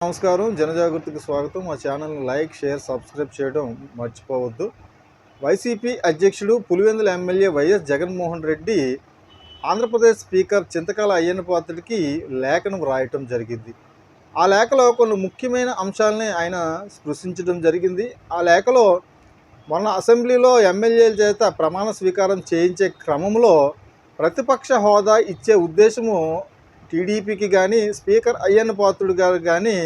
నమస్కారం. జనజాగృతికి స్వాగతం. మా ఛానల్ని లైక్ షేర్ సబ్స్క్రైబ్ చేయడం మర్చిపోవద్దు. వైసీపీ అధ్యక్షుడు Pulivendula MLA YS Jaganmohan Reddy Andhra Pradesh speaker Chintakala Ayyanna పాత్రకి లేఖను వ్రాయటం జరిగింది. ఆ లేఖలో కొన్ని ముఖ్యమైన అంశాలని ఆయన స్పృశించడం జరిగింది. ఆ లేఖలో మొన్న అసెంబ్లీలో ఎమ్మెల్యేల చేత ప్రమాణ స్వీకారం చేయించే క్రమంలో ప్రతిపక్ష హోదా ఇచ్చే ఉద్దేశము టీడీపీకి కానీ స్పీకర్ అయ్యన్న పాత్రుడు గారు కానీ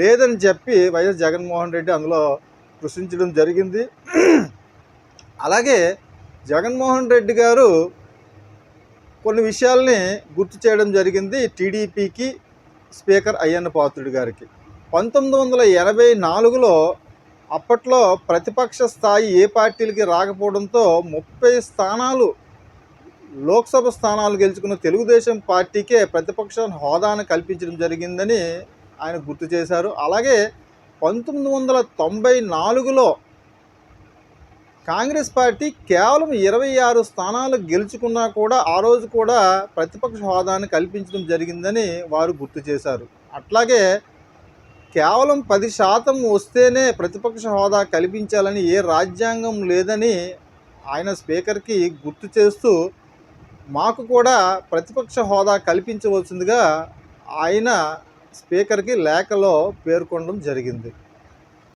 లేదని చెప్పి వైఎస్ జగన్మోహన్ రెడ్డి అందులో కృషించడం జరిగింది. అలాగే జగన్మోహన్ రెడ్డి గారు కొన్ని విషయాల్ని గుర్తు చేయడం జరిగింది టీడీపీకి స్పీకర్ అయ్యన్న పాత్రుడు గారికి. పంతొమ్మిది వందల ఎనభై నాలుగులో అప్పట్లో ప్రతిపక్ష స్థాయి ఏ పార్టీలకి రాకపోవడంతో ముప్పై స్థానాలు లోక్సభ స్థానాలు గెలుచుకున్న తెలుగుదేశం పార్టీకే ప్రతిపక్ష హోదాను కల్పించడం జరిగిందని ఆయన గుర్తు చేశారు. అలాగే పంతొమ్మిది వందల తొంభై నాలుగులో కాంగ్రెస్ పార్టీ కేవలం ఇరవై ఆరు స్థానాలు గెలుచుకున్నా కూడా ఆ రోజు కూడా ప్రతిపక్ష హోదాను కల్పించడం జరిగిందని వారు గుర్తు చేశారు. అట్లాగే కేవలం పది శాతం వస్తేనే ప్రతిపక్ష హోదా కల్పించాలని ఏ రాజ్యాంగం లేదని ఆయన స్పీకర్కి గుర్తు చేస్తూ మాకు కూడా ప్రతిపక్ష హోదా కల్పించవలసిందిగా ఆయన స్పీకర్కి లేఖలో పేర్కొనడం జరిగింది.